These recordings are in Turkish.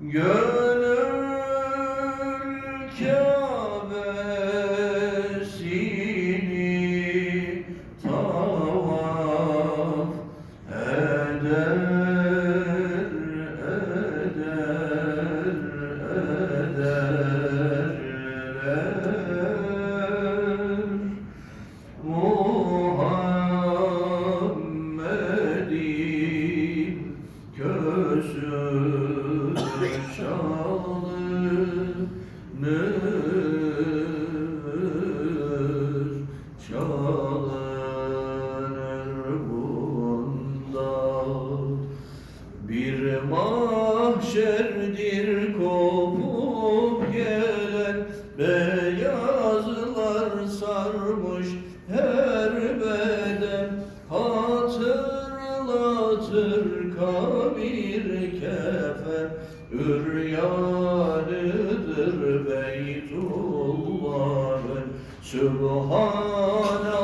Gönül mahşerdir kopup gelen Beyazlar sarmış her beden Hatırlatır kabir kefen Üryanıdır Beytullah'ın. Subhanallah,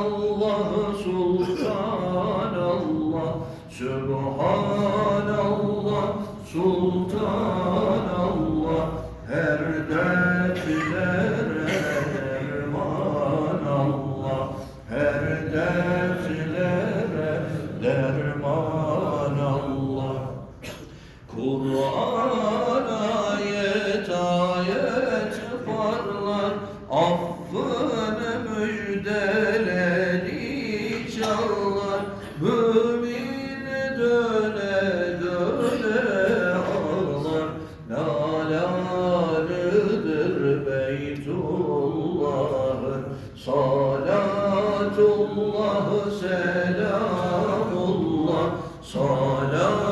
Subhanallah, Sultanallah Her dertlere derman Allah. Her dertlere derman Lalalıdır Beytullah'ın Salatullah selamullah. Salatullah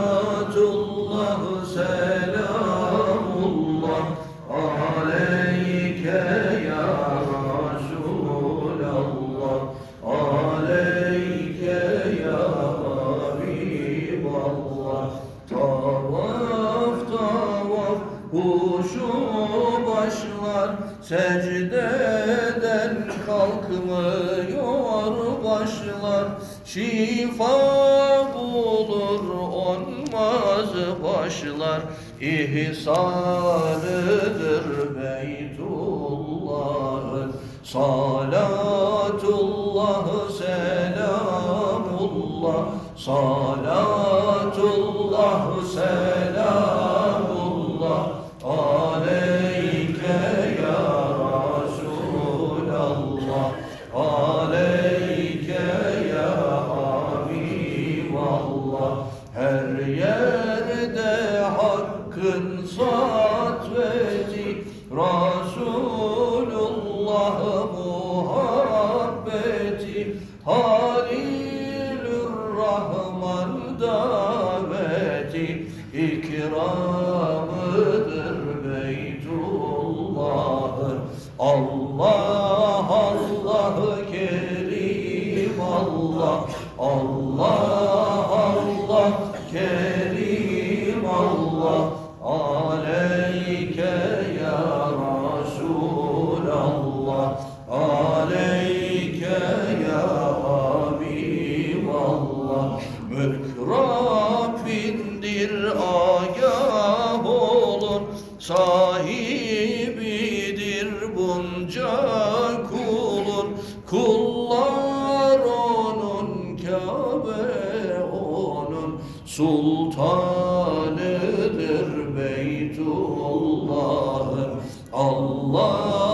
başlar Secdeden kalkmıyor başlar. Şifa bulur olmaz başlar. İhsanıdır Beytullah'ın. Salatullah selamullah. Salatullah selamullah satveti Resulullah muhabbeti Halilur Rahman daveti ikramıdır Beytullah'ın. Allah Allah Kerim Allah Allah agah olun Sahibidir bunca kulun. Kullar onun Kabe onun Sultanıdır Beytullah Resulullah'ım Allah